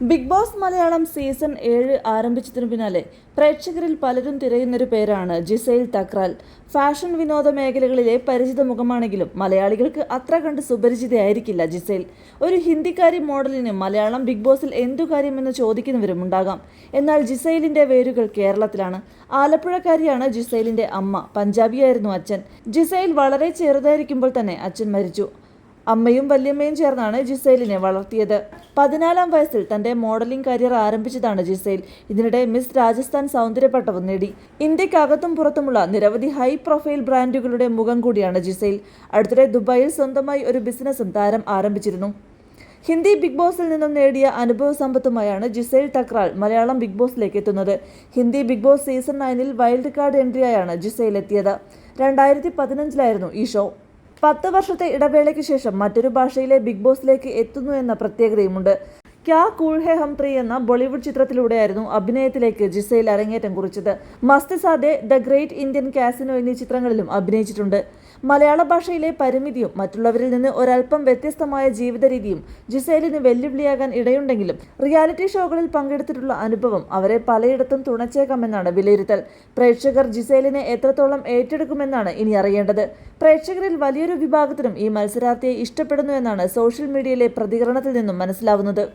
Big boss Malayalam season ഏഴ് ആരംഭിച്ചതിനു പിന്നാലെ പ്രേക്ഷകരിൽ പലരും തിരയുന്നൊരു പേരാണ് ജിസൈൽ തക്രാൽ. ഫാഷൻ വിനോദ മേഖലകളിലെ പരിചിത മുഖമാണെങ്കിലും മലയാളികൾക്ക് അത്ര കണ്ട് സുപരിചിതയായിരിക്കില്ല ജിസൈൽ. ഒരു ഹിന്ദിക്കാരി മോഡലിന് മലയാളം ബിഗ് ബോസിൽ എന്തു കാര്യമെന്ന് ചോദിക്കുന്നവരും ഉണ്ടാകാം. എന്നാൽ ജിസൈലിന്റെ വേരുകൾ കേരളത്തിലാണ്. ആലപ്പുഴക്കാരിയാണ് ജിസൈലിന്റെ അമ്മ പഞ്ചാബിയായിരുന്നു അച്ഛൻ. ജിസൈൽ വളരെ ചെറുതായിരിക്കുമ്പോൾ തന്നെ അച്ഛൻ മരിച്ചു. അമ്മയും വല്യമ്മയും ചേർന്നാണ് ജിസൈലിനെ വളർത്തിയത്. പതിനാലാം വയസ്സിൽ തന്റെ മോഡലിംഗ് കരിയർ ആരംഭിച്ചതാണ് ജിസൈൽ. ഇതിനിടെ മിസ് രാജസ്ഥാൻ സൗന്ദര്യ പട്ടവും നേടി. ഇന്ത്യക്കകത്തും പുറത്തുമുള്ള നിരവധി ഹൈ പ്രൊഫൈൽ ബ്രാൻഡുകളുടെ മുഖം കൂടിയാണ് ജിസൈൽ. അടുത്തിടെ ദുബായിൽ സ്വന്തമായി ഒരു ബിസിനസ്സും താരം ആരംഭിച്ചിരുന്നു. ഹിന്ദി ബിഗ് ബോസിൽ നിന്നും നേടിയ അനുഭവ സമ്പത്തുമായാണ് ജിസൈൽ തക്രാൾ മലയാളം ബിഗ് ബോസിലേക്ക് എത്തുന്നത്. ഹിന്ദി ബിഗ് ബോസ് സീസൺ നയനിൽ വൈൽഡ് കാർഡ് എൻട്രിയായാണ് ജിസൈൽ എത്തിയത്. രണ്ടായിരത്തി പതിനഞ്ചിലായിരുന്നു ഈ ഷോ. പത്ത് വർഷത്തെ ഇടവേളയ്ക്ക് ശേഷം മറ്റൊരു ഭാഷയിലെ ബിഗ് ബോസിലേക്ക് എത്തുന്നു എന്ന പ്രത്യേകതയുമുണ്ട്. ക്യാ കൂൾ ഹെ ഹം ത്രീ എന്ന ബോളിവുഡ് ചിത്രത്തിലൂടെയായിരുന്നു അഭിനയത്തിലേക്ക് ജിസയിൽ അരങ്ങേറ്റം കുറിച്ചത്. Mastizaade the great Indian casino എന്നീ ചിത്രങ്ങളിലും അഭിനയിച്ചിട്ടുണ്ട്. മലയാള ഭാഷയിലെ പരിമിതിയും മറ്റുള്ളവരിൽ നിന്ന് ഒരല്പം വ്യത്യസ്തമായ ജീവിത രീതിയും ജിസൈലിന് വെല്ലുവിളിയാകാൻ ഇടയുണ്ടെങ്കിലും റിയാലിറ്റി ഷോകളിൽ പങ്കെടുത്തിട്ടുള്ള അനുഭവം അവരെ പലയിടത്തും തുണച്ചേക്കാമെന്നാണ് വിലയിരുത്തൽ. പ്രേക്ഷകർ ജിസൈലിനെ എത്രത്തോളം ഏറ്റെടുക്കുമെന്നാണ് ഇനി അറിയേണ്ടത്. പ്രേക്ഷകരിൽ വലിയൊരു വിഭാഗത്തിനും ഈ മത്സരാർത്ഥിയെ ഇഷ്ടപ്പെടുന്നു എന്നാണ് സോഷ്യൽ മീഡിയയിലെ പ്രതികരണത്തിൽ നിന്നും മനസ്സിലാവുന്നത്.